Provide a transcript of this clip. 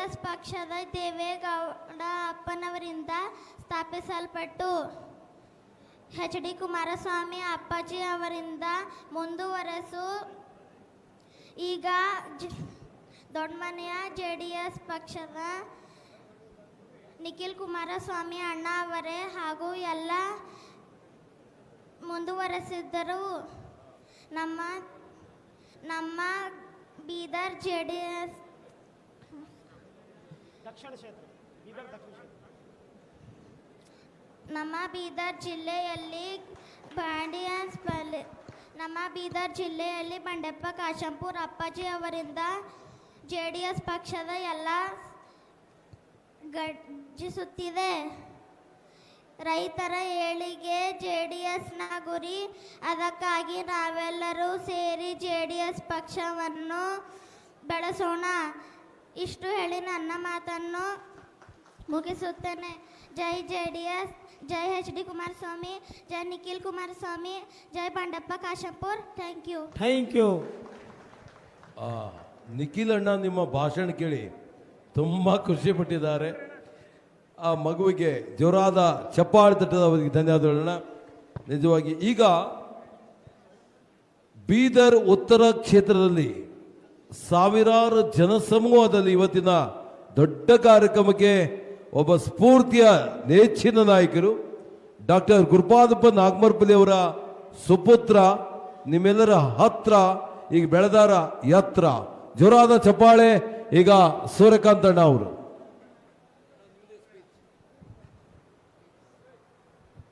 JDS ಪಕ್ಷದ ದೇವೇಗೌಡ ಅಪ್ಪನವರಿಂದ ಸ್ಥಾಪಿಸಲ್ಪಟ್ಟು ಎಚ್ ಡಿ ಕುಮಾರಸ್ವಾಮಿ ಅಪ್ಪಾಜಿ ಅವರಿಂದ ಮುಂದುವರೆಸು. ಈಗ ದೊಡ್ಡಮನೆಯ ಜೆ ಡಿ ಪಕ್ಷದ ನಿಖಿಲ್ ಕುಮಾರಸ್ವಾಮಿ ಅಣ್ಣ ಅವರೇ ಹಾಗೂ ಎಲ್ಲ ಮುಂದುವರೆಸಿದ್ದರು ನಮ್ಮ ನಮ್ಮ ಬೀದರ್ ಜೆ ಡಿ ಎಸ್ ಕ್ಷೇತ್ರ, ಬೀದರ್ ದಕ್ಷಿಣ ಕ್ಷೇತ್ರ. ನಮ್ಮ ಬೀದರ್ ಜಿಲ್ಲೆಯಲ್ಲಿ ಬಾಂಡಿಯನ್ಸ್ ನಮ್ಮ ಬೀದರ್ ಜಿಲ್ಲೆಯಲ್ಲಿ ಬಂಡೆಪ್ಪ ಕಾಶಂಪುರ್ ಅಪ್ಪಾಜಿ ಅವರಿಂದ ಜೆ ಡಿ ಎಸ್ ಪಕ್ಷದ ಎಲ್ಲ ಗರ್ಜಿಸುತ್ತಿದೆ. ರೈತರ ಏಳಿಗೆ ಜೆ ಡಿ ಎಸ್ನ ಗುರಿ, ಅದಕ್ಕಾಗಿ ನಾವೆಲ್ಲರೂ ಸೇರಿ ಜೆ ಡಿ ಎಸ್ ಪಕ್ಷವನ್ನು ಬೆಳೆಸೋಣ. ಇಷ್ಟು ಹೇಳಿ ನನ್ನ ಮಾತನ್ನು ಮುಗಿಸುತ್ತೇನೆ. ಜೈ ಜೆ ಡಿ ಎಸ್ ಜೈ ಎಚ್ ಡಿ ಕುಮಾರಸ್ವಾಮಿ ಜೈ ನಿಖಿಲ್ ಕುಮಾರಸ್ವಾಮಿ ಜೈ Bandeppa Kashempur. Thank you. Thank you. ಆ, ನಿಖಿಲ್ ಅಣ್ಣ ನಿಮ್ಮ ಭಾಷಣ ಕೇಳಿ ತುಂಬ ಖುಷಿ ಪಟ್ಟಿದ್ದಾರೆ. ಆ ಮಗುವಿಗೆ ಜೋರಾದ ಚಪ್ಪಾಳೆ ತಟ್ಟದ ಅವರಿಗೆ ಧನ್ಯವಾದಗಳನ್ನ ನಿಜವಾಗಿ ಈಗ ಬೀದರ್ ಉತ್ತರ ಕ್ಷೇತ್ರದಲ್ಲಿ ಸಾವಿರಾರು ಜನಸಮೂಹದಲ್ಲಿ ಇವತ್ತಿನ ದೊಡ್ಡ ಕಾರ್ಯಕ್ರಮಕ್ಕೆ ಒಬ್ಬ ಸ್ಫೂರ್ತಿಯ ನೆಚ್ಚಿನ ನಾಯಕರು ಡಾಕ್ಟರ್ ಗುರುಪಾದಪ್ಪ ನಾಗಮರ್ಪಲ್ಲಿ ಅವರ ಸುಪುತ್ರ, ನಿಮ್ಮೆಲ್ಲರ ಹತ್ರ ಈಗ ಬೆಳೆದಾರ ಯತ್ರ. ಜೋರಾದ ಚಪ್ಪಾಳೆ, ಈಗ ಸೂರ್ಯಕಾಂತಣ್ಣ ಅವರು.